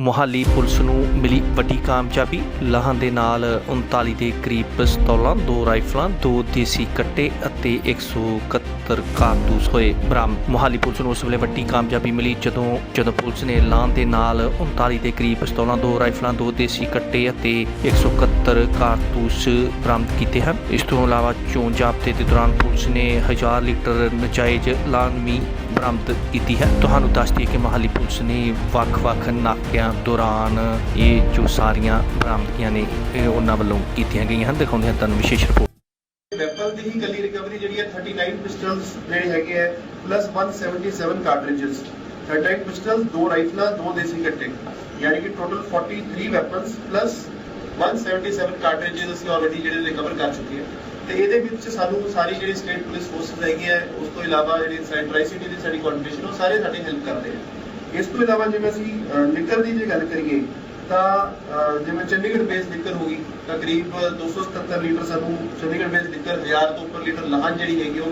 Mohali police ਨੂੰ ਮਿਲੀ ਵੱਡੀ ਕਾਮਯਾਬੀ। ਲਾਹਾਂ ਦੇ ਨਾਲ 39 ਦੇ ਕਰੀਬ ਪਿਸਤੌਲਾਂ, ਦੋ ਰਾਈਫਲਾਂ, ਦੋ ਦੇਸੀ ਕੱਟੇ ਅਤੇ 171 ਕਾਰਤੂਸ ਹੋਏ ਬਰਾਮਦ। ਮੁਹਾਲੀ ਪੁਲਿਸ ਨੂੰ ਉਸ ਵੇਲੇ ਵੱਡੀ ਕਾਮਯਾਬੀ ਮਿਲੀ ਜਦੋਂ ਜਦੋਂ ਪੁਲਿਸ ਨੇ ਲਾਹਾਂ ਦੇ ਨਾਲ 39 ਦੇ ਕਰੀਬ ਪਿਸਤੌਲਾਂ, ਦੋ ਰਾਈਫਲਾਂ, ਦੋ ਦੇਸੀ ਕੱਟੇ ਅਤੇ 171 ਕਾਰਤੂਸ ਬਰਾਮਦ ਕੀਤੇ ਹਨ। ਇਸ ਤੋਂ ਇਲਾਵਾ ਚੋਣ ਜ਼ਾਬਤੇ ਦੇ ਦੌਰਾਨ ਪੁਲਿਸ ਨੇ 1000 ਲੀਟਰ ਨਜਾਇਜ਼ ਲਾਨਮੀ ਬਰਾਮਦ ਕੀਤੀ ਹੈ। ਤੁਹਾਨੂੰ ਦੱਸ ਦਈਏ ਕਿ ਮਹਾਲੀ ਪੁਲਿਸ ਨੇ ਵੱਖ-ਵੱਖ ਨਾਕਿਆਂ ਦੌਰਾਨ ਇਹ ਜੋ ਸਾਰੀਆਂ ਬਰਾਮਦਗੀਆਂ ਨੇ ਇਹ ਉਹਨਾਂ ਵੱਲੋਂ ਕੀਤੀਆਂ ਗਈਆਂ ਹਨ। ਦਿਖਾਉਂਦੇ ਹਾਂ ਤੁਹਾਨੂੰ ਵਿਸ਼ੇਸ਼ ਰਿਪੋਰਟ। ਵੈਪਨ ਦੀ ਹੀ ਕੱਲੀ ਰਿਕਵਰੀ ਜਿਹੜੀ ਹੈ 39 ਪਿਸਟਲਸ ਜਿਹੜੇ ਹੈਗੇ ਹੈ ਪਲੱਸ 177 ਕਾਰਟ੍ਰਿਜਸ 39 ਪਿਸਟਲਸ ਦੋ ਰਾਈਫਲਾਂ ਦੋ ਦੇਸੀ ਕੱਟੇ ਯਾਨੀ ਕਿ ਟੋਟਲ 43 ਵੈਪਨਸ ਪਲੱਸ 177 ਕਾਰਟ੍ਰਿਜਸ ਅਸੀਂ ਆਲਰੇਡੀ ਜਿਹੜੇ ਰਿਕਵਰ ਕਰ ਚੁੱਕੇ ਹਾਂ। ਤੇ ਇਹਦੇ ਵਿੱਚ ਸਾਨੂੰ ਸਾਰੀ ਜਿਹੜੀ ਸਟੇਟ ਪੁਲਿਸ ਫੋਰਸਸ ਹੈਗੀਆਂ ਹੈ, ਉਸ ਤੋਂ ਇਲਾਵਾ ਜਿਹੜੀ ਸਾਡੀ ਟ੍ਰਾਈ ਸਿਟੀ ਦੀ ਸਾਡੀ ਕੋਆਰਡੀਨੇਸ਼ਨ ਉਹ ਸਾਰੇ ਸਾਡੀ ਹੈਲਪ ਕਰਦੇ ਆ ਇਸ ਤੋਂ ਇਲਾਵਾ ਜਿਵੇਂ ਅਸੀਂ ਨਿੱਕਰ ਦੀ ਜੇ ਗੱਲ ਕਰੀਏ, ਤਾਂ ਜਿਵੇਂ ਚੰਡੀਗੜ੍ਹ ਬੇਸ ਨਿੱਕਰ ਹੋ ਗਈ ਤਕਰੀਬ 277 ਲੀਟਰ ਸਾਨੂੰ ਚੰਡੀਗੜ੍ਹ ਬੇਸ ਨਿੱਕਰ 1000 ਤੋਂ ਉੱਪਰ ਲੀਟਰ ਲਾਹਨ ਜਿਹੜੀ ਹੈਗੀ ਉਹ